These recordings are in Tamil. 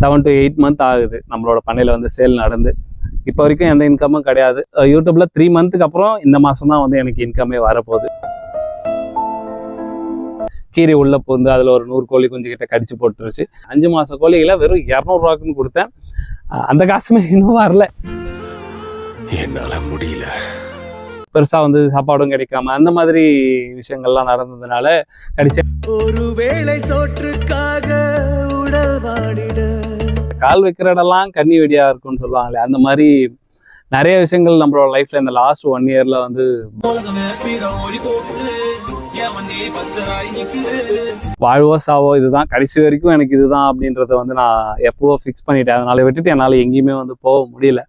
செவன் டு எயிட் மந்த் ஆகுது. நம்மளோட பண்ணையில் வந்து சேல் நடந்து. இப்போ வரைக்கும் எந்த இன்கமும் கிடையாது. அஹ் யூடியூப்ல த்ரீ மந்த்துக்கு அப்புறம் இந்த மாதம் தான் வந்து எனக்கு இன்கமே வரப்போகுது. கீரை உள்ள பூந்து அதில் ஒரு நூறு கோழி குஞ்சு கிட்ட கடிச்சு போட்டுருச்சு. அஞ்சு மாத கோழிகளை வெறும் இரநூறுவாக்குன்னு கொடுத்தேன். அந்த காசுமே இன்னும் வரல. என்னால முடியல. பெருசாக வந்து சாப்பாடும் கிடைக்காம அந்த மாதிரி விஷயங்கள்லாம் நடந்ததுனால கடைசி ஒருவேளை சோற்றுக்காக உடல் வாடிட கால் வைக்கிற இடம்லாம் கன்னி வெடியா இருக்கும்னு சொல்லுவாங்களே அந்த மாதிரி நிறைய விஷயங்கள் நம்மளோட லைஃப்ல இந்த லாஸ்ட் ஒன் இயர்ல வந்து வாழ்வோ சாவோ இதுதான். கடைசி வரைக்கும் எனக்கு இதுதான் அப்படின்றத வந்து நான் எப்பவோ ஃபிக்ஸ் பண்ணிட்டேன். அதனால விட்டுட்டு என்னால் எங்கேயுமே வந்து போக முடியல.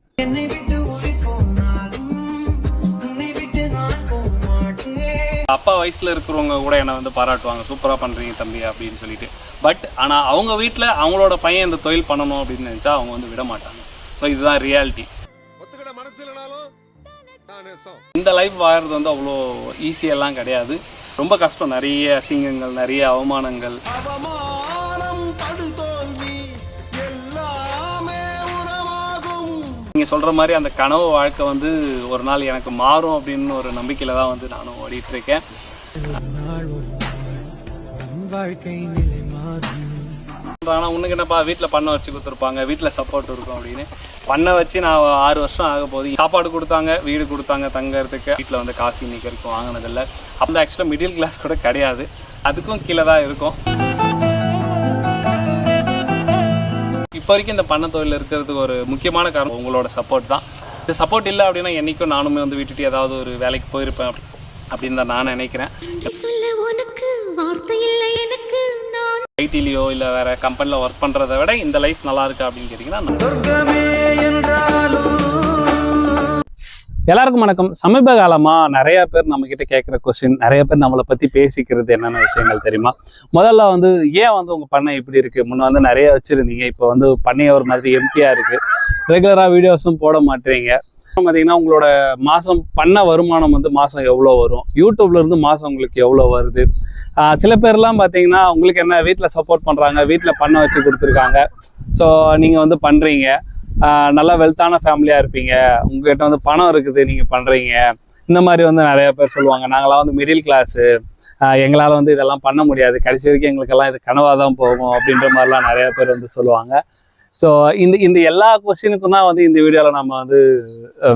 அப்பா வயசுல இருக்கிறவங்க கூட என்னை வந்து பாராட்டுவாங்க. சூப்பரா பண்றீங்க தம்பி அப்படின்னு சொல்லிட்டு. பட் ஆனா அவங்க வீட்ல அவங்களோட பையன் இந்த தொழில் பண்ணணும் அப்படின்னு நினைச்சா அவங்க வந்து விட மாட்டாங்க. ஸோ இதுதான் ரியாலிட்டி இந்த லைஃப் வாழறது வந்து அவ்வளோ ஈஸியெல்லாம் கிடையாது. ரொம்ப கஷ்டம். நிறைய அசிங்கங்கள் நிறைய அவமானங்கள். நீங்கள் சொல்கிற மாதிரி அந்த கனவு வாழ்க்கை வந்து ஒரு நாள் எனக்கு மாறும் அப்படின்னு ஒரு நம்பிக்கையில் தான் வந்து நானும் ஓடிட்டு இருக்கேன். ஆனால் உனக்கு என்னப்பா வீட்டில் பண்ண வச்சு கொடுத்துருப்பாங்க வீட்டில் சப்போர்ட் இருக்கும் அப்படின்னு. பண்ண வச்சு நான் ஆறு வருஷம் ஆக போகுது. சாப்பாடு கொடுத்தாங்க வீடு கொடுத்தாங்க தங்கறதுக்கு. வீட்டில் வந்து காசு இன்னைக்கு இருக்கும் வாங்கினதில்ல. அப்போ ஆக்சுவலாக மிடில் கிளாஸ் கூட கிடையாது. அதுக்கும் கீழே தான் இருக்கும். இப்போ வரைக்கும் இந்த பண்ண தொழில் இருக்கிறதுக்கு ஒரு முக்கியமான காரணம் உங்களோட சப்போர்ட் தான். இந்த சப்போர்ட் இல்லை அப்படின்னா என்றைக்கும் நானுமே வந்து விட்டுட்டு ஏதாவது ஒரு வேலைக்கு போயிருப்பேன் அப்படி அப்படின்னு தான் நான் நினைக்கிறேன். சொல்ல உனக்கு வார்த்தை இல்லை எனக்கு நான் ஐடிலையோ இல்லை வேற கம்பெனியில் ஒர்க் பண்ணுறதை விட இந்த லைஃப் நல்லா இருக்கு அப்படின்னு கேட்டிங்கன்னா எல்லாருக்கும் வணக்கம். சமீப காலமாக நிறைய பேர் நம்மக்கிட்ட கேட்குற கொஸ்டின் நிறைய பேர் நம்மளை பற்றி பேசிக்கிறது என்னென்ன விஷயங்கள் தெரியுமா? முதல்ல வந்து ஏன் வந்து உங்கள் பண்ணை இப்படி இருக்குது முன்னே வந்து நிறைய வச்சுருந்தீங்க. இப்போ வந்து பண்ணைய ஒரு மாதிரி எம்டியாக இருக்குது ரெகுலராக வீடியோஸும் போட மாட்டீங்க. பார்த்தீங்கன்னா உங்களோட மாதம் பண்ண வருமானம் வந்து மாதம் எவ்வளோ வரும்? யூடியூப்லேருந்து மாதம் உங்களுக்கு எவ்வளோ வருது? சில பேர்லாம் பார்த்தீங்கன்னா உங்களுக்கு என்ன வீட்டில் சப்போர்ட் பண்ணுறாங்க வீட்டில் பண்ண வச்சு கொடுத்துருக்காங்க. ஸோ நீங்கள் வந்து பண்ணுறீங்க நல்லா வெல்த்தான ஃபேமிலியாக இருப்பீங்க. உங்ககிட்ட வந்து பணம் இருக்குது நீங்கள் பண்ணுறீங்க இந்த மாதிரி வந்து நிறைய பேர் சொல்லுவாங்க. நாங்களாம் வந்து மிடில் கிளாஸு எங்களால் வந்து இதெல்லாம் பண்ண முடியாது. கடைசி வரைக்கும் எங்களுக்கெல்லாம் இது கனவாக தான் போகும் அப்படின்ற மாதிரிலாம் நிறைய பேர் வந்து சொல்லுவாங்க. ஸோ இந்த இந்த எல்லா கொஸ்டினுக்கும் தான் வந்து இந்த வீடியோவில் நம்ம வந்து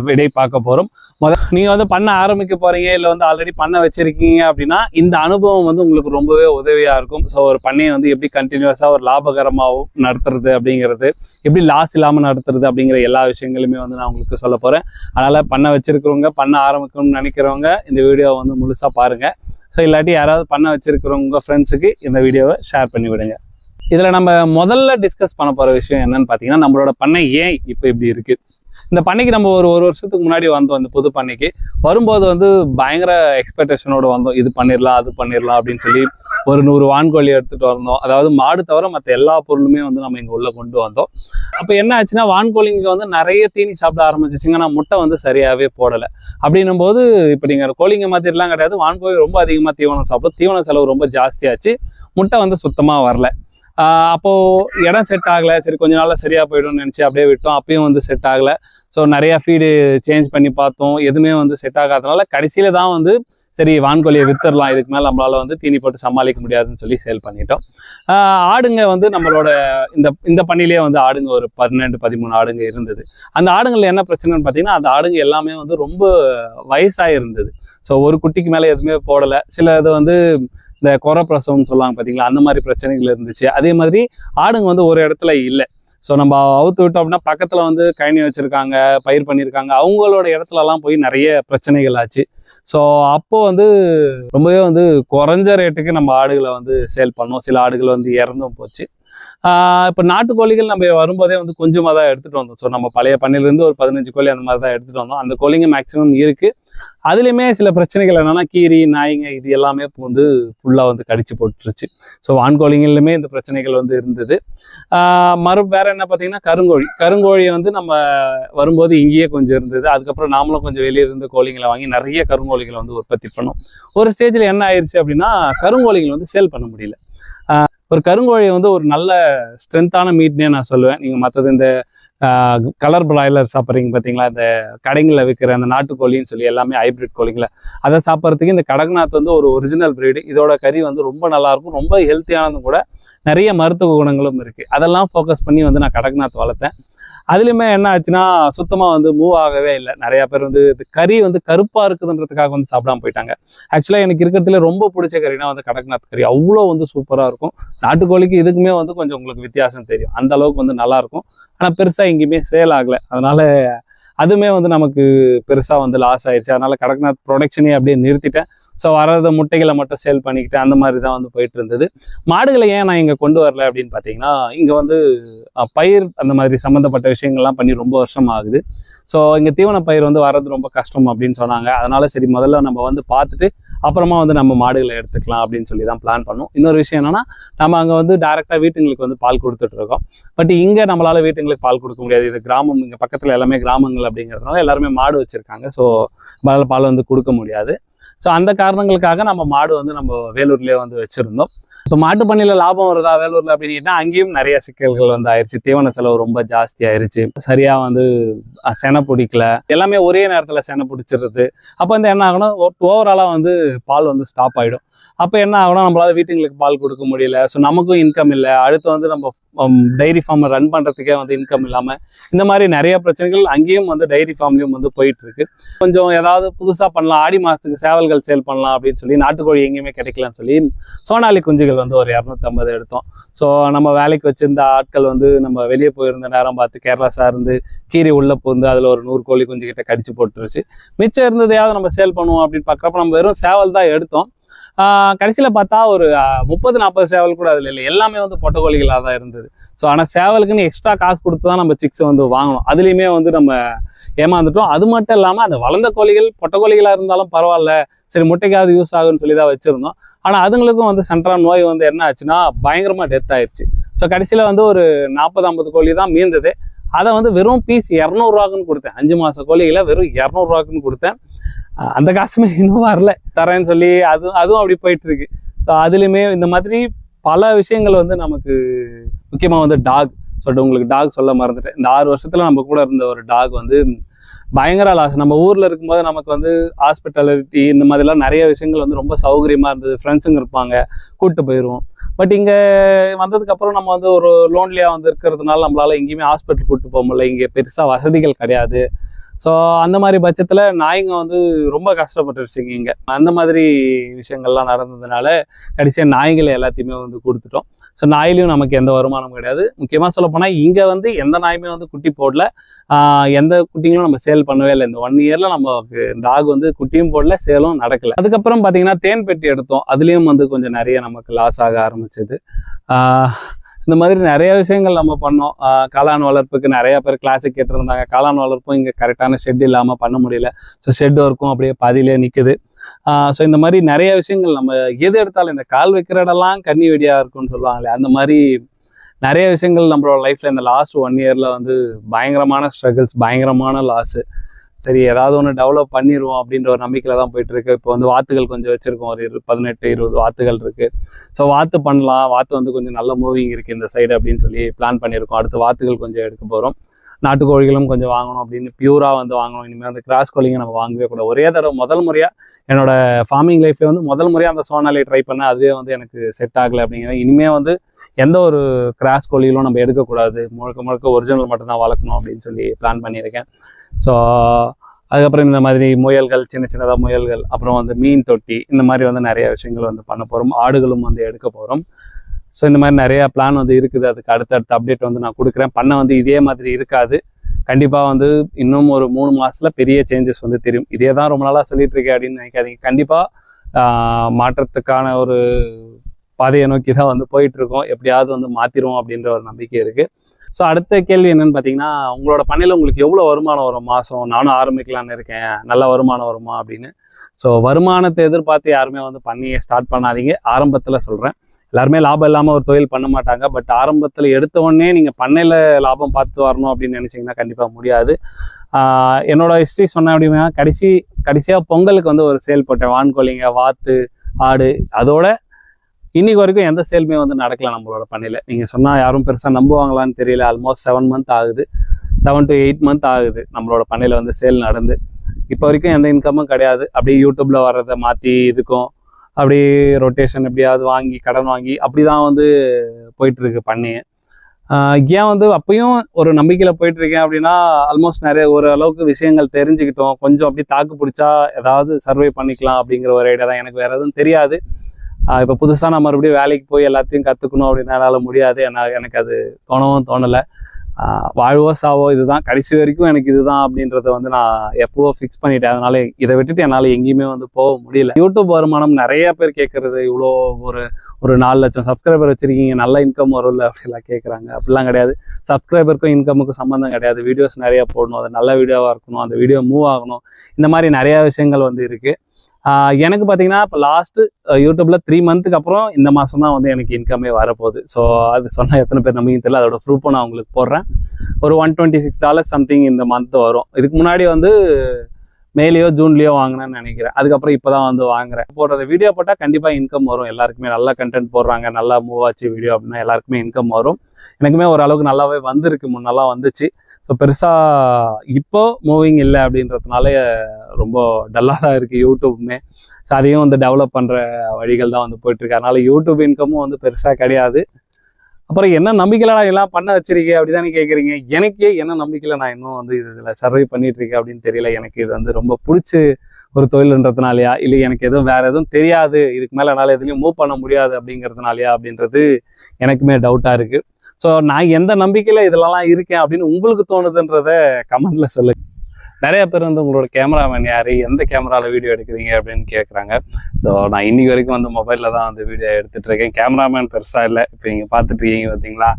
விடை பார்க்க போகிறோம் முத நீங்கள் வந்து பண்ண ஆரம்பிக்க போகிறீங்க இல்லை வந்து ஆல்ரெடி பண்ண வச்சுருக்கீங்க அப்படின்னா இந்த அனுபவம் வந்து உங்களுக்கு ரொம்பவே உதவியாக இருக்கும். ஸோ ஒரு பண்ணையை வந்து எப்படி கண்டினியூஸாக ஒரு லாபகரமாகவும் நடத்துறது அப்படிங்கிறது எப்படி லாஸ் இல்லாமல் நடத்துறது அப்படிங்கிற எல்லா விஷயங்களுமே வந்து நான் உங்களுக்கு சொல்ல போகிறேன் அதனால் பண்ண வச்சுருக்கிறவங்க பண்ண ஆரம்பிக்கணும்னு நினைக்கிறவங்க இந்த வீடியோவை வந்து முழுசாக பாருங்கள் ஸோ இல்லாட்டி யாராவது பண்ண வச்சுருக்கிறவங்க ஃப்ரெண்ட்ஸுக்கு இந்த வீடியோவை ஷேர் பண்ணி விடுங்க. இதில் நம்ம முதல்ல டிஸ்கஸ் பண்ண போகிற விஷயம் என்னன்னு பார்த்தீங்கன்னா நம்மளோட பண்ணை ஏன் இப்போ இப்படி இருக்கு? இந்த பண்ணைக்கு நம்ம ஒரு ஒரு வருஷத்துக்கு முன்னாடி வந்தோம் இந்த புது பண்ணைக்கு. வரும்போது வந்து பயங்கர எக்ஸ்பெக்டேஷனோடு வந்தோம். இது பண்ணிடலாம் அது பண்ணிடலாம் அப்படின்னு சொல்லி ஒரு நூறு வான்கோழி எடுத்துகிட்டு வந்தோம். அதாவது மாடு தவிர மற்ற எல்லா பொருளுமே வந்து நம்ம இங்கே உள்ளே கொண்டு வந்தோம். அப்போ என்ன ஆச்சுன்னா வான்கோழிங்க வந்து நிறைய தீனி சாப்பிட ஆரம்பிச்சிச்சிங்கன்னா ஆனால் முட்டை வந்து சரியாகவே போடலை. அப்படின்னும் போது இப்போ நீங்கள் கோழிங்க மாதிரிலாம் கிடையாது. வான்கோழி ரொம்ப அதிகமாக தீவனம் சாப்பிடும். தீவன செலவு ரொம்ப ஜாஸ்தியாச்சு. முட்டை வந்து சுத்தமாக வரல. ஆஹ் அப்போ இடம் செட் ஆகலை. சரி கொஞ்ச நாள்ல சரியா போயிடும்னு நினச்சி அப்படியே விட்டோம். அப்பயும் வந்து செட் ஆகலை. ஸோ நிறைய ஃபீடு சேஞ்ச் பண்ணி பார்த்தோம். எதுவுமே வந்து செட் ஆகாதனால கடைசியில தான் வந்து சரி வான்கோழியை வித்துடலாம். இதுக்கு மேலே நம்மளால வந்து தீனி போட்டு சமாளிக்க முடியாதுன்னு சொல்லி சேல் பண்ணிட்டோம். ஆடுங்க வந்து நம்மளோட இந்த இந்த பண்ணிலேயே வந்து ஆடுங்க. ஒரு பன்னெண்டு பதிமூணு ஆடுங்க இருந்தது. அந்த ஆடுங்களில் என்ன பிரச்சனைன்னு பார்த்தீங்கன்னா அந்த ஆடுங்க எல்லாமே வந்து ரொம்ப வயசாக இருந்தது. ஸோ ஒரு குட்டிக்கு மேலே எதுவுமே போடலை. சில இது வந்து இந்த குறை பிரசவம்னு சொல்லுவாங்க பார்த்தீங்களா அந்த மாதிரி பிரச்சனைகள் இருந்துச்சு. அதே மாதிரி ஆடுங்க வந்து ஒரு இடத்துல இல்லை. ஸோ நம்ம அவுத்து விட்டோம் அப்படின்னா பக்கத்தில் வந்து கழனி வச்சுருக்காங்க பயிர் பண்ணியிருக்காங்க அவங்களோட இடத்துலலாம் போய் நிறைய பிரச்சனைகள் ஆச்சு. ஸோ அப்போது வந்து ரொம்பவே வந்து குறைஞ்ச ரேட்டுக்கு நம்ம ஆடுகளை வந்து சேல் பண்ணோம். சில ஆடுகள் வந்து இறந்தும் போச்சு. இப்போ நாட்டுக்கோழிகள் நம்ம வரும்போதே வந்து கொஞ்சமாக தான் எடுத்துகிட்டு வந்தோம். ஸோ நம்ம பழைய பண்ணையிலேருந்து ஒரு பதினஞ்சு கோழி அந்த மாதிரி தான் எடுத்துகிட்டு வந்தோம். அந்த கோழிங்க மேக்ஸிமம் இருக்குது அதுலேயுமே சில பிரச்சனைகள் என்னென்னா கீரி நாய்ங்க இது எல்லாமே இப்போ வந்து ஃபுல்லாக வந்து கடிச்சு போட்டுருச்சு. ஸோ வான்கோழிங்கள்லையுமே இந்த பிரச்சனைகள் வந்து இருந்தது. மறு வேற என்ன பார்த்தீங்கன்னா கருங்கோழி. கருங்கோழியை வந்து நம்ம வரும்போது இங்கேயே கொஞ்சம் இருந்தது. அதுக்கப்புறம் நாமளும் கொஞ்சம் வெளியே இருந்து கோழிங்களை வாங்கி நிறைய கருங்கோழிகளை வந்து உற்பத்தி பண்ணோம். ஒரு ஸ்டேஜில் என்ன ஆயிடுச்சு அப்படின்னா கருங்கோழிகள் வந்து சேல் பண்ண முடியல. ஒரு கருங்கோழி வந்து ஒரு நல்ல ஸ்ட்ரென்த்தான மீட்னே நான் சொல்லுவேன். நீங்கள் மற்றது இந்த கலர் பிராய்லர் சாப்பிட்றீங்க பார்த்தீங்களா இந்த கடைங்களில் விற்கிற அந்த நாட்டுக்கோழின்னு சொல்லி எல்லாமே ஹைப்ரிட் கோழிங்கள அதை சாப்பிட்றதுக்கு இந்த கடக்நாத் வந்து ஒரு ஒரிஜினல் ப்ரீடு இதோட கறி வந்து ரொம்ப நல்லாயிருக்கும் ரொம்ப ஹெல்த்தியானதும் கூட நிறைய மருத்துவ குணங்களும் இருக்குது அதெல்லாம் ஃபோக்கஸ் பண்ணி வந்து நான் கடக்நாத் வளர்த்தேன். அதுலேயுமே என்ன ஆச்சுன்னா சுத்தமாக வந்து மூவ் ஆகவே இல்லை. நிறையா பேர் வந்து கறி வந்து கருப்பாக இருக்குதுன்றதுக்காக வந்து சாப்பிடாம போயிட்டாங்க. ஆக்சுவலாக எனக்கு இருக்கிறதுல ரொம்ப பிடிச்ச கறினா வந்து கடக்நாத் கறி. அவ்வளோ வந்து சூப்பராக இருக்கும். நாட்டுக்கோழிக்கு இதுக்குமே வந்து கொஞ்சம் உங்களுக்கு வித்தியாசம் தெரியும். அந்த அளவுக்கு வந்து நல்லாயிருக்கும் ஆனால் பெருசாக எங்கேயுமே சேல் ஆகலை. அதனால அதுவுமே வந்து நமக்கு பெருசாக வந்து லாஸ் ஆயிடுச்சு அதனால் கடக்நாத் ப்ரொடக்ஷனே அப்படியே நிறுத்திட்டேன். ஸோ வர்றத முட்டைகளை மட்டும் சேல் பண்ணிக்கிட்டு அந்த மாதிரி தான் வந்து போயிட்டு இருந்தது மாடுகளை ஏன் நான் இங்கே கொண்டு வரல அப்படின்னு பார்த்தீங்கன்னா இங்கே வந்து பயிர் அந்த மாதிரி சம்மந்தப்பட்ட விஷயங்கள்லாம் பண்ணி ரொம்ப வருஷம் ஆகுது. ஸோ இங்கே தீவன பயிர் வந்து வர்றது ரொம்ப கஷ்டம் அப்படின்னு சொன்னாங்க. அதனால சரி முதல்ல நம்ம வந்து பார்த்துட்டு அப்புறமா வந்து நம்ம மாடுகளை எடுத்துக்கலாம் அப்படின்னு சொல்லி தான் பிளான் பண்ணோம். இன்னொரு விஷயம் என்னன்னா நம்ம அங்கே வந்து டேரெக்டாக வீட்டுங்களுக்கு வந்து பால் கொடுத்துட்டு இருக்கோம். பட் இங்கே நம்மளால வீட்டுங்களுக்கு பால் கொடுக்க முடியாது. இது கிராமம் இங்கே பக்கத்தில் எல்லாமே கிராமங்கள் அப்படிங்கிறதுனால எல்லாருமே மாடு வச்சுருக்காங்க. ஸோ பால் பால் வந்து கொடுக்க முடியாது. ஸோ அந்த காரணங்களுக்காக நம்ம மாடு வந்து நம்ம வேலூர்லேயே வந்து வச்சுருந்தோம். இப்போ மாட்டு பண்ணையில் லாபம் வருதா வேலூரில் அப்படின்னு கேட்டால் அங்கேயும் நிறைய சிக்கல்கள் வந்து ஆயிடுச்சு தீவன செலவு ரொம்ப ஜாஸ்தி ஆயிருச்சு. சரியாக வந்து செனை பிடிக்கல. எல்லாமே ஒரே நேரத்தில் செனை பிடிச்சிருது அப்போ வந்து என்ன ஆகணும்? ஓவராலாக வந்து பால் வந்து ஸ்டாப் ஆகிடும் அப்போ என்ன ஆகணும்? நம்மளால வீட்டுங்களுக்கு பால் கொடுக்க முடியல. ஸோ நமக்கும் இன்கம் இல்லை. அடுத்து வந்து நம்ம டைரி ஃபார்மை ரன் பண்ணுறதுக்கே வந்து இன்கம் இல்லாமல் இந்த மாதிரி நிறைய பிரச்சனைகள் அங்கேயும் வந்து டைரி ஃபார்ம்லேயும் வந்து போயிட்டு இருக்கு. கொஞ்சம் ஏதாவது புதுசாக பண்ணலாம். ஆடி மாதத்துக்கு சேவல்கள் சேல் பண்ணலாம் அப்படின்னு சொல்லி நாட்டுக்கோழி எங்கேயுமே கிடைக்கலன்னு சொல்லி சோனாலி குஞ்சுகள் வந்து ஒரு இரநூத்தம்பது எடுத்தோம். ஸோ நம்ம வேலைக்கு வச்சிருந்த ஆட்கள் வந்து நம்ம வெளியே போயிருந்த நேரம் பார்த்து கேரளா சார்ந்து கீரி உள்ள புகுந்து அதில் ஒரு நூறு கோழி குஞ்சு கிட்ட கடிச்சு போட்டுருச்சு. மிச்சம் இருந்ததையாவது நம்ம சேல் பண்ணுவோம் அப்படின்னு பார்க்குறப்ப நம்ம வெறும் சேவல் தான் எடுத்தோம். கடைசியில் பார்த்தா ஒரு முப்பது நாற்பது சேவல் கூட அதில் இல்லை. எல்லாமே வந்து பொட்டக்கோழிகளாக தான் இருந்தது. ஸோ ஆனால் சேவலுக்குன்னு எக்ஸ்ட்ரா காசு கொடுத்து தான் நம்ம சிக்ஸ் வந்து வாங்கணும் அதுலேயுமே வந்து நம்ம ஏமாந்துட்டோம். அது மட்டும் இல்லாமல் அந்த வளர்ந்த கோழிகள் பொட்டைக்கோழிகளாக இருந்தாலும் பரவாயில்ல. சரி முட்டைக்காவது யூஸ் ஆகும்னு சொல்லி தான் வச்சுருந்தோம். ஆனால் அதுங்களுக்கும் வந்து சென்ட்ரல் நோய் வந்து என்ன ஆச்சுன்னா பயங்கரமாக டெத் ஆயிடுச்சு ஸோ கடைசியில் வந்து ஒரு நாற்பது ஐம்பது கோழி தான் மீந்தது. அதை வந்து வெறும் பீஸ் இரநூறுவாக்குன்னு கொடுத்தேன். அஞ்சு மாத கோழிகளை வெறும் இரநூறுவாக்குன்னு கொடுத்தேன். அந்த காசுமே இன்னும் வரல. தரேன்னு சொல்லி அதுவும் அதுவும் அப்படி போயிட்டு இருக்கு ஸோ அதுலேயுமே இந்த மாதிரி பல விஷயங்கள் வந்து நமக்கு முக்கியமாக வந்து டாக் சொல்லிட்டு உங்களுக்கு டாக் சொல்ல மறந்துட்டேன். இந்த ஆறு வருஷத்தில் நம்ம கூட இருந்த ஒரு டாக் வந்து பயங்கர லாஸ் நம்ம ஊரில் இருக்கும்போது நமக்கு வந்து ஹாஸ்பிட்டாலிட்டி இந்த மாதிரிலாம் நிறைய விஷயங்கள் வந்து ரொம்ப சௌகரியமாக இருந்தது. ஃப்ரெண்ட்ஸுங்க இருப்பாங்க கூப்பிட்டு போயிடுவோம் பட் இங்கே வந்ததுக்கப்புறம் நம்ம வந்து ஒரு லோன்லியாக வந்து இருக்கிறதுனால நம்மளால எங்கேயுமே ஹாஸ்பிட்டல் கூப்பிட்டு போக முடியல. இங்கே பெருசாக வசதிகள் கிடையாது. ஸோ அந்த மாதிரி பட்சத்தில் நாய்ங்க வந்து ரொம்ப கஷ்டப்பட்டுருச்சுங்க இங்கே. அந்த மாதிரி விஷயங்கள்லாம் நடந்ததுனால கடைசியாக நாய்களை எல்லாத்தையுமே வந்து கொடுத்துட்டோம். ஸோ நாயிலையும் நமக்கு எந்த வருமானமும் கிடையாது. முக்கியமாக சொல்ல போனால் இங்கே வந்து எந்த நாயுமே வந்து குட்டி போடல. எந்த குட்டிங்களும் நம்ம சேல் பண்ணவே இல்லை. இந்த ஒன் இயரில் நமக்கு டாக் வந்து குட்டியும் போடல சேலும் நடக்கலை. அதுக்கப்புறம் பார்த்தீங்கன்னா தேன் பெட்டி எடுத்தோம். அதுலேயும் வந்து கொஞ்சம் நிறைய நமக்கு லாஸ் ஆக ஆரம்பிச்சது. இந்த மாதிரி நிறைய விஷயங்கள் நம்ம பண்ணோம். காளான் வளர்ப்புக்கு நிறைய பேர் கிளாஸுக்கு கேட்டிருந்தாங்க. காளான் வளர்ப்பும் இங்கே கரெக்டான ஷெட் இல்லாமல் பண்ண முடியல. ஸோ ஷெட் ஒர்க்கும் அப்படியே பாதியிலே நிற்குது ஸோ இந்த மாதிரி நிறைய விஷயங்கள் நம்ம எது எடுத்தாலும் இந்த கால் வைக்கிற இடம்லாம் கண்ணி வெடியாக இருக்கும்னு சொல்லுவாங்களே அந்த மாதிரி நிறைய விஷயங்கள் நம்மளோட லைஃப்பில் இந்த லாஸ்ட் ஒன் இயரில் வந்து பயங்கரமான ஸ்ட்ரகிள்ஸ் பயங்கரமான லாஸு சரி ஏதாவது ஒன்று டெவலப் பண்ணிடுவோம் அப்படின்ற ஒரு நம்பிக்கையில் தான் போயிட்டு இருக்கு. இப்போ வந்து வாத்துகள் கொஞ்சம் வச்சிருக்கோம். ஒரு இரு பதினெட்டு இருபது வாத்துகள் இருக்கு. ஸோ வாத்து பண்ணலாம். வாத்து வந்து கொஞ்சம் நல்ல மூவிங் இருக்கு இந்த சைடு அப்படின்னு சொல்லி பிளான் பண்ணியிருக்கோம். அடுத்து வாத்துகள் கொஞ்சம் எடுக்க போகிறோம் நாட்டுக்கோழிகளும் கொஞ்சம் வாங்கணும் அப்படின்னு பியூராக வந்து வாங்கணும். இனிமேல் அந்த கிராஸ் கோழிங்க நம்ம வாங்கவே கூடாது. ஒரே தடவை முதல் முறையாக என்னோட ஃபார்மிங் லைஃப்ல வந்து முதல் முறையாக அந்த சோனாலியை ட்ரை பண்ணேன் அதுவே வந்து எனக்கு செட் ஆகலை அப்படிங்கிறது. இனிமே வந்து எந்த ஒரு கிராஸ் கோழிகளும் நம்ம எடுக்கக்கூடாது முழுக்க முழுக்க ஒரிஜினல் மட்டும்தான் வளர்க்கணும் அப்படின்னு சொல்லி பிளான் பண்ணியிருக்கேன். ஸோ அதுக்கப்புறம் இந்த மாதிரி முயல்கள் சின்ன சின்னதாக முயல்கள் அப்புறம் வந்து மீன் தொட்டி இந்த மாதிரி வந்து நிறைய விஷயங்கள் வந்து பண்ண போகிறோம் ஆடுகளும் வந்து எடுக்க போகிறோம் ஸோ இந்த மாதிரி நிறையா பிளான் வந்து இருக்குது. அதுக்கு அடுத்தடுத்த அப்டேட் வந்து நான் கொடுக்குறேன். பண்ண வந்து இதே மாதிரி இருக்காது. கண்டிப்பாக வந்து இன்னும் ஒரு மூணு மாதத்தில் பெரிய சேஞ்சஸ் வந்து தெரியும். இதே தான் ரொம்ப நாளாக சொல்லிட்டு இருக்கேன் அப்படின்னு நினைக்காதீங்க. கண்டிப்பாக மாற்றத்துக்கான ஒரு பாதையை நோக்கி தான் வந்து போயிட்டுருக்கோம் எப்படியாவது வந்து மாற்றிடுவோம் அப்படின்ற ஒரு நம்பிக்கை இருக்குது ஸோ அடுத்த கேள்வி என்னென்னு பார்த்தீங்கன்னா உங்களோட பண்ணையில் உங்களுக்கு எவ்வளோ வருமானம் வரும் மாதம் நானும் ஆரம்பிக்கலான்னு இருக்கேன். நல்ல வருமானம் வருமா அப்படின்னு. ஸோ வருமானத்தை எதிர்பார்த்து யாருமே வந்து பண்ணியை ஸ்டார்ட் பண்ணாதீங்க. ஆரம்பத்தில் சொல்கிறேன் எல்லாருமே லாபம் இல்லாமல் ஒரு தொழில் பண்ண மாட்டாங்க. பட் ஆரம்பத்தில் எடுத்த உடனே நீங்கள் பண்ணையில் லாபம் பார்த்து வரணும் அப்படின்னு நினச்சிங்கன்னா கண்டிப்பாக முடியாது. என்னோட ஹிஸ்ட்ரி சொன்ன அப்படின்னா கடைசி கடைசியாக பொங்கலுக்கு வந்து ஒரு சேல் போட்டேன். வான்கோழிங்க வாத்து ஆடு. அதோட இன்னைக்கு வரைக்கும் எந்த சேலுமே வந்து நடக்கல நம்மளோட பண்ணையில். நீங்கள் சொன்னால் யாரும் பெருசாக நம்புவாங்களான்னு தெரியல. ஆல்மோஸ்ட் செவன் மந்த் ஆகுது. செவன் டு எயிட் மந்த் ஆகுது நம்மளோட பண்ணையில் வந்து சேல் நடந்து. இப்போ வரைக்கும் எந்த இன்கமும் கிடையாது. அப்படியே யூடியூப்பில் வர்றதை மாற்றி இதுக்கும் அப்படியே ரொட்டேஷன் எப்படியாவது வாங்கி கடன் வாங்கி அப்படி தான் வந்து போயிட்டுருக்கு பண்ணி ஏன் வந்து அப்பயும் ஒரு நம்பிக்கையில் போயிட்டுருக்கேன் அப்படின்னா ஆல்மோஸ்ட் நிறைய ஓரளவுக்கு விஷயங்கள் தெரிஞ்சுக்கிட்டோம். கொஞ்சம் அப்படி தாக்கு பிடிச்சா ஏதாவது சர்வே பண்ணிக்கலாம் அப்படிங்கிற ஒரு ஐடியா தான். எனக்கு வேற எதுவும் தெரியாது. இப்போ புதுசாக நான் மறுபடியும் வேலைக்கு போய் எல்லாத்தையும் கற்றுக்கணும் அப்படின்னா என்னால் முடியாது. ஏன்னா எனக்கு அது தோணவும் தோணலை. வாழ்வோ சாவோ இதுதான். கடைசி வரைக்கும் எனக்கு இதுதான் அப்படின்றத வந்து நான் எப்பவோ ஃபிக்ஸ் பண்ணிட்டேன். அதனால இதை விட்டுட்டு என்னால் எங்கேயுமே வந்து போக முடியல. யூடியூப் வருமானம் நிறைய பேர் கேட்கறது இவ்வளோ ஒரு ஒரு நாலு லட்சம் சப்ஸ்கிரைபர் வச்சிருக்கீங்க நல்ல இன்கம் வரும்ல அப்படிலாம் கேட்குறாங்க அப்படிலாம் கிடையாது. சப்ஸ்கிரைபருக்கும் இன்கமுக்கும் சம்மந்தம் கிடையாது. வீடியோஸ் நிறைய போடணும். அது நல்ல வீடியோவாக இருக்கணும். அந்த வீடியோ மூவ் ஆகணும். இந்த மாதிரி நிறைய விஷயங்கள் வந்து இருக்குது எனக்கு பார்த்தீங்கன்னா இப்போ லாஸ்ட்டு யூடியூப்பில் த்ரீ மந்த்துக்கு அப்புறம் இந்த மாதம் தான் வந்து எனக்கு இன்கமே வரப்போகுது. ஸோ அது சொன்னால் எத்தனை பேர் நம்பிக்கை தெரியல. அதோட ப்ரூஃபும் நான் உங்களுக்கு போடுறேன். ஒரு one twenty six dollars something இந்த மந்த் வரும். இதுக்கு முன்னாடி வந்து மேலேயோ ஜூன்லேயோ வாங்கினேன்னு நினைக்கிறேன். அதுக்கப்புறம் இப்போ தான் வந்து வாங்குறேன். போடுறது வீடியோ போட்டால் கண்டிப்பாக இன்கம் வரும். எல்லாருக்குமே நல்லா கண்டென்ட் போடுறாங்க நல்லா மூவ் ஆச்சு வீடியோ அப்படின்னா எல்லாருக்குமே இன்கம் வரும். எனக்குமே ஓரளவுக்கு நல்லாவே வந்திருக்கு. முன்னெல்லாம் வந்துச்சு. ஸோ பெருசாக இப்போ மூவிங் இல்லை அப்படின்றதுனால ரொம்ப டல்லாக தான் இருக்குது யூடியூப்புமே ஸோ அதையும் வந்து டெவலப் பண்ணுற வழிகள் தான் வந்து போயிட்டுருக்கு அதனால யூடியூப் இன்கமும் வந்து பெருசாக கிடையாது. அப்புறம் என்ன நம்பிக்கையில் நான் எல்லாம் பண்ண வச்சிருக்கேன் அப்படி தானே கேட்குறீங்க எனக்கே என்ன நம்பிக்கையில் நான் இன்னும் வந்து இதில் சர்வை பண்ணிட்டு இருக்கேன் அப்படின்னு தெரியல. எனக்கு இது வந்து ரொம்ப பிடிச்சி ஒரு தொழில்ன்றதுனாலயா? இல்லை எனக்கு எதுவும் வேற எதுவும் தெரியாது. இதுக்கு மேலே என்னால் எதுலையும் மூவ் பண்ண முடியாது அப்படிங்கிறதுனாலயா? அப்படின்றது எனக்குமே டவுட்டாக இருக்குது ஸோ நான் எந்த நம்பிக்கையில் இதெல்லாம் இருக்கேன் அப்படின்னு உங்களுக்கு தோணுதுன்றத கமெண்ட்ல சொல்லுங்க. நிறைய பேர் வந்து உங்களோட கேமராமேன் யார்? எந்த கேமராவில் வீடியோ எடுக்கிறீங்க அப்படின்னு கேட்குறாங்க ஸோ நான் இன்னைக்கு வரைக்கும் வந்து மொபைலில் தான் வந்து வீடியோ எடுத்துகிட்டு இருக்கேன். கேமராமேன் பெருசாக இல்லை. இப்போ நீங்கள் பார்த்துட்டு இருக்கீங்க பார்த்தீங்களா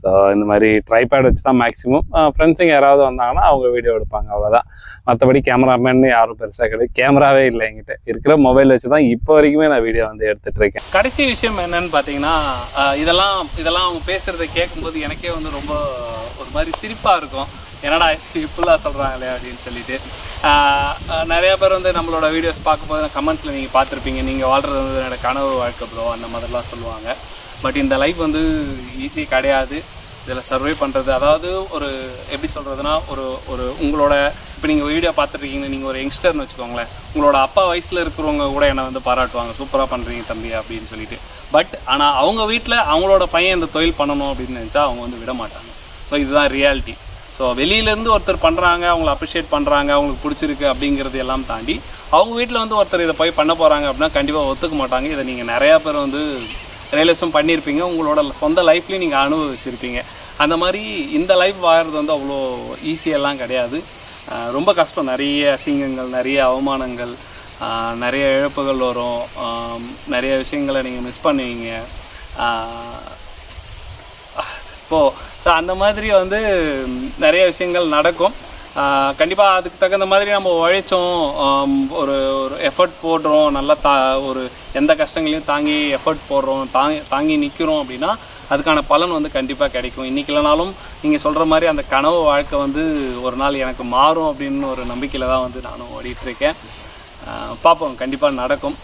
ஸோ இந்த மாதிரி ட்ரைபேட் வச்சு தான் மேக்ஸிமம் ஃப்ரெண்ட்ஸுங்க யாராவது வந்தாங்கன்னா அவங்க வீடியோ எடுப்பாங்க. அவ்வளோதான் மற்றபடி கேமராமேன் யாரும் பெருசாக கிடையாது. கேமராவே இல்லை என்கிட்ட. இருக்கிற மொபைல் வச்சு தான் இப்போ வரைக்குமே நான் வீடியோ வந்து எடுத்துகிட்டு இருக்கேன். கடைசி விஷயம் என்னன்னு பார்த்தீங்கன்னா இதெல்லாம் இதெல்லாம் அவங்க பேசுகிறத கேட்கும்போது எனக்கே வந்து ரொம்ப ஒரு மாதிரி சிரிப்பாக இருக்கும். என்னடா இப்படிலாம் சொல்கிறாங்களே அப்படின்னு சொல்லிட்டு நிறையா நிறைய பேர் வந்து நம்மளோட வீடியோஸ் பார்க்கும்போது கமெண்ட்ஸில் நீங்கள் பார்த்துருப்பீங்க. நீங்கள் வாழ்கிறது வந்து என்னோட கனவு வாழ்க்கை ப்ரோ அந்த மாதிரிலாம் சொல்லுவாங்க. பட் இந்த லைஃப் வந்து ஈஸி கிடையாது. இதில் சர்வே பண்ணுறது அதாவது ஒரு எப்படி சொல்கிறதுனா ஒரு ஒரு உங்களோட இப்போ நீங்கள் வீடியோ பார்த்துருக்கீங்க நீங்கள் ஒரு யங்ஸ்டர்னு வச்சுக்கோங்களேன். உங்களோட அப்பா வயசில் இருக்கிறவங்க கூட என்னை வந்து பாராட்டுவாங்க. சூப்பராக பண்ணுறீங்க தம்பி அப்படின்னு சொல்லிட்டு. பட் ஆனால் அவங்க வீட்டில் அவங்களோட பையன் இந்த தொழில் பண்ணணும் அப்படின்னு நினச்சா அவங்க வந்து விட மாட்டாங்க. ஸோ இதுதான் ரியாலிட்டி ஸோ வெளியிலேருந்து ஒருத்தர் பண்ணுறாங்க அவங்கள அப்ரிஷியேட் பண்ணுறாங்க அவங்களுக்கு பிடிச்சிருக்கு அப்படிங்கிறது எல்லாம் தாண்டி அவங்க வீட்டில் வந்து ஒருத்தர் இதை போய் பண்ண போகிறாங்க அப்படின்னா கண்டிப்பாக ஒத்துக்க மாட்டாங்க. இதை நீங்கள் நிறையா பேர் வந்து ரியலைஸும் பண்ணியிருப்பீங்க. உங்களோட சொந்த லைஃப்லேயும் நீங்கள் அனுபவிச்சிருப்பீங்க. அந்த மாதிரி இந்த லைஃப் வாழறது வந்து அவ்வளோ ஈஸியெல்லாம் கிடையாது. ரொம்ப கஷ்டம். நிறைய அசிங்கங்கள் நிறைய அவமானங்கள் நிறைய இழப்புகள் வரும். நிறைய விஷயங்களை நீங்கள் மிஸ் பண்ணுவீங்க. இப்போது ஸோ அந்த மாதிரி வந்து நிறைய விஷயங்கள் நடக்கும். கண்டிப்பாக அதுக்கு தகுந்த மாதிரி நம்ம உழைச்சோம். ஒரு ஒரு எஃபர்ட் போடுறோம். நல்லா தா ஒரு எந்த கஷ்டங்களையும் தாங்கி எஃபர்ட் போடுறோம். தாங்கி தாங்கி நிற்கிறோம் அப்படின்னா அதுக்கான பலன் வந்து கண்டிப்பாக கிடைக்கும். இன்றைக்கி இல்லைனாலும் நீங்கள் சொல்கிற மாதிரி அந்த கனவு வாழ்க்கை வந்து ஒரு நாள் எனக்கு மாறும் அப்படின்னு ஒரு நம்பிக்கையில் தான் வந்து நானும் ஓடிட்டுருக்கேன். பார்ப்போம். கண்டிப்பாக நடக்கும்.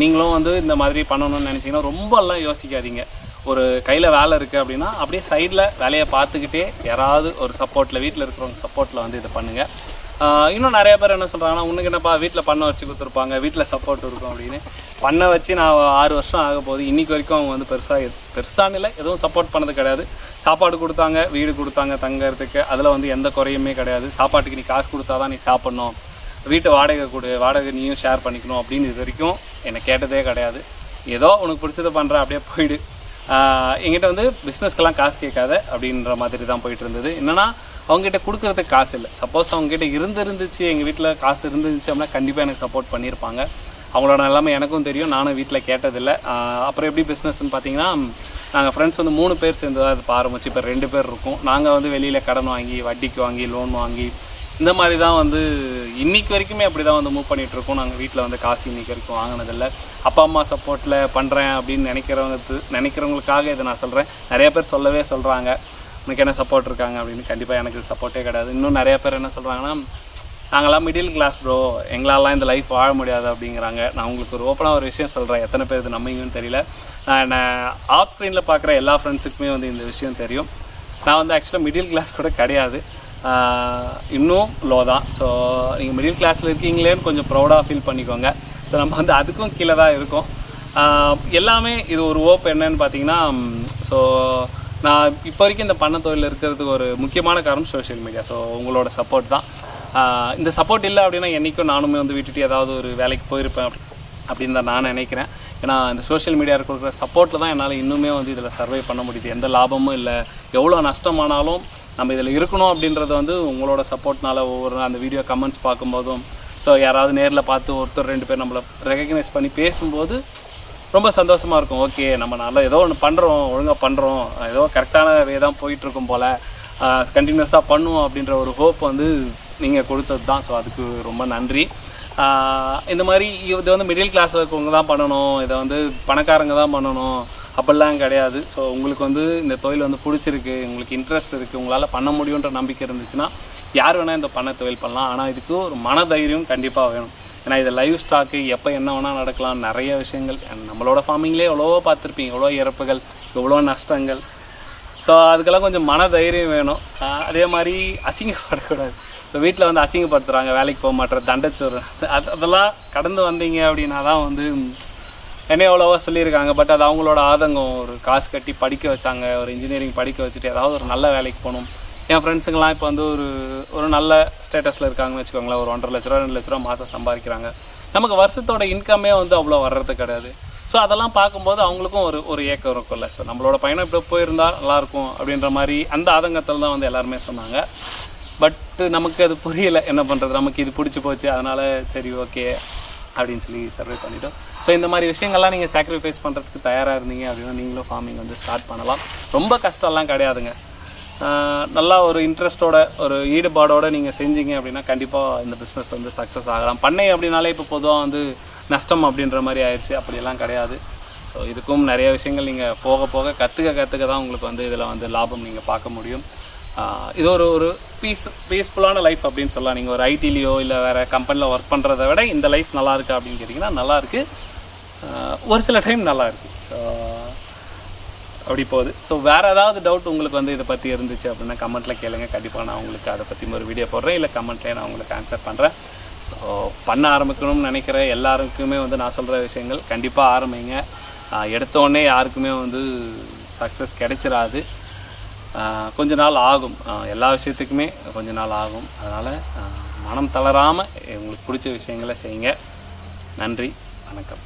நீங்களும் வந்து இந்த மாதிரி பண்ணணும்னு நினச்சிங்கன்னா ரொம்பலாம் யோசிக்காதீங்க. ஒரு கையில் வேலை இருக்குது அப்படின்னா அப்படியே சைடில் வேலையை பார்த்துக்கிட்டே யாராவது ஒரு சப்போர்ட்டில் வீட்டில் இருக்கிறவங்க சப்போர்ட்டில் வந்து இதை பண்ணுங்கள் இன்னும் நிறைய பேர் என்ன சொல்கிறாங்கன்னா உனக்கு என்னப்பா வீட்டில் பண்ண வச்சு கொடுத்துருப்பாங்க வீட்டில் சப்போர்ட் இருக்கும் அப்படின்னு. பண்ண வச்சு நான் ஆறு வருஷம் ஆக போகுது. இன்னைக்கு வரைக்கும் அவங்க வந்து பெருசாக பெருசான இல்லை எதுவும் சப்போர்ட் பண்ணது கிடையாது. சாப்பாடு கொடுத்தாங்க வீடு கொடுத்தாங்க தங்கிறதுக்கு. அதில் வந்து எந்த குறையுமே கிடையாது. சாப்பாட்டுக்கு நீ காசு கொடுத்தா தான் நீ சாப்பிட்ணும். வீட்டு வாடகை கொடு வாடகை நீயும் ஷேர் பண்ணிக்கணும் அப்படின்னு இது வரைக்கும் என்னை கேட்டதே கிடையாது. ஏதோ உனக்கு பிடிச்சதை பண்ணுற அப்படியே போயிடு. எங்கிட்ட வந்து பிஸ்னஸ்க்கெல்லாம் காசு கேட்காத அப்படின்ற மாதிரி தான் போயிட்டு இருந்தது என்னன்னா அவங்ககிட்ட கொடுக்கறதுக்கு காசு இல்லை. சப்போஸ் அவங்ககிட்ட இருந்துருந்துச்சு எங்கள் வீட்டில் காசு இருந்துச்சு அப்படின்னா கண்டிப்பாக எனக்கு சப்போர்ட் பண்ணியிருப்பாங்க. அவங்களோட எல்லாமே எனக்கும் தெரியும் நானும் வீட்டில் கேட்டதில்லை. அப்புறம் எப்படி பிஸ்னஸ்ன்னு பார்த்தீங்கன்னா நாங்கள் ஃப்ரெண்ட்ஸ் வந்து மூணு பேர் சேர்ந்து தான் இப்போ ஆரம்பிச்சு இப்போ ரெண்டு பேர் இருக்கோம். நாங்கள் வந்து வெளியில் கடன் வாங்கி வட்டிக்கு வாங்கி லோன் வாங்கி இந்த மாதிரி தான் வந்து இன்னைக்கு வரைக்குமே அப்படி தான் வந்து மூவ் பண்ணிட்டு இருக்கோம். நாங்கள் வீட்டில் வந்து காசு இன்னைக்கு வரைக்கும் வாங்கினதில்ல. அப்பா அம்மா சப்போர்ட்டில் பண்ணுறேன் அப்படின்னு நினைக்கிறவங்க நினைக்கிறவங்களுக்காக இதை நான் சொல்கிறேன் நிறைய பேர் சொல்லவே சொல்கிறாங்க உனக்கு என்ன சப்போர்ட் இருக்காங்க அப்படின்னு. கண்டிப்பாக எனக்கு சப்போர்ட்டே கிடையாது. இன்னும் நிறைய பேர் என்ன சொல்கிறாங்கன்னா நாங்களாம் மிடில் கிளாஸ் ப்ரோ எங்களாலாம் இந்த லைஃப் வாழ முடியாது அப்படிங்கிறாங்க. நான் உங்களுக்கு ஒரு ஓப்பனாக ஒரு விஷயம் சொல்கிறேன் எத்தனை பேர் இது நம்பிங்கன்னு தெரியல. நான் ஆஃப் ஸ்க்ரீனில் பார்க்குற எல்லா ஃப்ரெண்ட்ஸுக்குமே வந்து இந்த விஷயம் தெரியும். நான் வந்து ஆக்சுவலாக மிடில் கிளாஸ் கூட கிடையாது. இன்னும் லோ தான். ஸோ நீங்கள் மிடில் கிளாஸில் இருக்கீங்களேன்னு கொஞ்சம் ப்ரௌடாக ஃபீல் பண்ணிக்கோங்க. ஸோ நம்ம வந்து அதுக்கும் கீழே தான் இருக்கோம். எல்லாமே இது ஒரு ஓப் என்னன்னு பார்த்தீங்கன்னா ஸோ நான் இப்போ வரைக்கும் இந்த பண்ண தொழில் இருக்கிறதுக்கு ஒரு முக்கியமான காரணம் சோஷியல் மீடியா ஸோ உங்களோட சப்போர்ட் தான். இந்த சப்போர்ட் இல்லை அப்படின்னா என்றைக்கும் நானுமே வந்து விட்டுட்டு ஏதாவது ஒரு வேலைக்கு போயிருப்பேன் அப்படின்னு தான் நான் நினைக்கிறேன். ஏன்னா இந்த சோஷியல் மீடியா கொடுக்குற சப்போர்ட்டில் தான் என்னால் இன்னுமே வந்து இதில் சர்வை பண்ண முடியுது. எந்த லாபமும் இல்லை. எவ்வளோ நஷ்டமானாலும் நம்ம இதில் இருக்கணும் அப்படின்றது வந்து உங்களோட சப்போர்ட்னால ஒவ்வொரு அந்த வீடியோ கமெண்ட்ஸ் பார்க்கும்போதும் ஸோ யாராவது நேரில் பார்த்து ஒருத்தர் ரெண்டு பேர் நம்மளை ரெகக்னைஸ் பண்ணி பேசும்போது ரொம்ப சந்தோஷமாக இருக்கும். ஓகே நம்ம நல்லா ஏதோ ஒன்று பண்ணுறோம் ஒழுங்காக பண்ணுறோம் ஏதோ கரெக்டான வே தான் போயிட்டுருக்கும் போல். கண்டினியூஸாக பண்ணுவோம் அப்படின்ற ஒரு ஹோப் வந்து நீங்கள் கொடுத்தது தான் ஸோ அதுக்கு ரொம்ப நன்றி. இந்த மாதிரி இது வந்து மிடில் கிளாஸில் இருக்கவங்க தான் பண்ணணும். இதை வந்து பணக்காரங்க தான் பண்ணணும். அப்படிலாம் கிடையாது. ஸோ உங்களுக்கு வந்து இந்த தொழில் வந்து பிடிச்சிருக்கு உங்களுக்கு இன்ட்ரெஸ்ட் இருக்குது உங்களால் பண்ண முடியுன்ற நம்பிக்கை இருந்துச்சுன்னா யார் வேணால் இந்த பண்ண தொழில் பண்ணலாம். ஆனால் இதுக்கு ஒரு மன தைரியம் கண்டிப்பாக வேணும். ஏன்னா இது லைவ் ஸ்டாக்கு எப்போ என்ன வேணால் நடக்கலாம் நிறைய விஷயங்கள். நம்மளோட ஃபார்மிங்லேயே எவ்வளோ பார்த்துருப்பீங்க எவ்வளோ இறப்புகள் எவ்வளோ நஷ்டங்கள். ஸோ அதுக்கெல்லாம் கொஞ்சம் மன தைரியம் வேணும் அதே மாதிரி அசிங்கப்படக்கூடாது. ஸோ வீட்டில் வந்து அசிங்கப்படுத்துகிறாங்க வேலைக்கு போக மாட்டேற தண்டச்சோறு. அது அதெல்லாம் கடந்து வந்தீங்க அப்படின்னா தான் வந்து என்ன எவ்வளோவா சொல்லியிருக்காங்க. பட் அது அவங்களோட ஆதங்கம் ஒரு காசு கட்டி படிக்க வச்சாங்க ஒரு இன்ஜினியரிங் படிக்க வச்சுட்டு ஏதாவது ஒரு நல்ல வேலைக்கு போகணும். என் ஃப்ரெண்ட்ஸுங்கெல்லாம் இப்போ வந்து ஒரு ஒரு நல்ல ஸ்டேட்டஸில் இருக்காங்கன்னு வச்சுக்கோங்களேன். ஒரு ஒன்றரை லட்ச ரூபா ரெண்டு லட்ச ரூபா மாதம் சம்பாதிக்கிறாங்க. நமக்கு வருஷத்தோட இன்கமே வந்து அவ்வளோ வர்றது கிடையாது. ஸோ அதெல்லாம் பார்க்கும்போது அவங்களுக்கும் ஒரு ஒரு ஏக்கம் இருக்கும்ல. ஸோ நம்மளோட பயணம் இப்படி போயிருந்தா நல்லாயிருக்கும் அப்படின்ற மாதிரி அந்த ஆதங்கத்தில் தான் வந்து எல்லாருமே சொன்னாங்க. பட்டு நமக்கு அது புரியல என்ன பண்ணுறது நமக்கு இது பிடிச்சி போச்சு அதனால் சரி ஓகே அப்படின்னு சொல்லி சர்வே பண்ணிட்டோம். ஸோ இந்த மாதிரி விஷயங்கள்லாம் நீங்கள் சாக்ரிஃபைஸ் பண்ணுறதுக்கு தயாராக இருந்தீங்க அப்படின்னா நீங்களும் ஃபார்மிங் வந்து ஸ்டார்ட் பண்ணலாம். ரொம்ப கஷ்டம்லாம் கிடையாதுங்க. நல்லா ஒரு இன்ட்ரெஸ்ட்டோட ஒரு ஈடுபாடோடு நீங்கள் செஞ்சீங்க அப்படின்னா கண்டிப்பாக இந்த பிஸ்னஸ் வந்து சக்ஸஸ் ஆகலாம். பண்ணை அப்படின்னாலே இப்போ பொதுவாக வந்து நஷ்டம் அப்படின்ற மாதிரி ஆயிடுச்சு. அப்படியெல்லாம் கிடையாது. ஸோ இதுக்கும் நிறைய விஷயங்கள் நீங்கள் போக போக கற்றுக்க கற்றுக்க தான் உங்களுக்கு வந்து இதில் வந்து லாபம் நீங்கள் பார்க்க முடியும். இது ஒரு ஒரு பீஸ் பீஸ்ஃபுல்லான லைஃப் அப்படின்னு சொல்லலாம். நீங்கள் ஒரு ஐடிலேயோ இல்லை வேறு கம்பெனியில் ஒர்க் பண்ணுறத விட இந்த லைஃப் நல்லா அப்படின்னு கேட்டிங்கன்னா நல்லாயிருக்கு ஒரு சில டைம் நல்லாயிருக்கு ஸோ அப்படி போகுது. ஸோ வேறு ஏதாவது டவுட் உங்களுக்கு வந்து இதை பற்றி இருந்துச்சு அப்படின்னா கமெண்ட்டில் கேளுங்க. கண்டிப்பாக நான் உங்களுக்கு அதை பற்றி ஒரு வீடியோ போடுறேன். இல்லை கமெண்ட்லேயே நான் உங்களுக்கு ஆன்சர் பண்ணுறேன் ஸோ பண்ண ஆரம்பிக்கணும்னு நினைக்கிற எல்லாருக்குமே வந்து நான் சொல்கிற விஷயங்கள் கண்டிப்பாக ஆரம்பிங்க. எடுத்தோடனே யாருக்குமே வந்து சக்ஸஸ் கிடைச்சிடாது கொஞ்ச நாள் ஆகும். எல்லா விஷயத்துக்குமே கொஞ்ச நாள் ஆகும். அதனால் மனம் தளராமல் உங்களுக்கு பிடிச்ச விஷயங்களை செய்யுங்க. நன்றி வணக்கம்.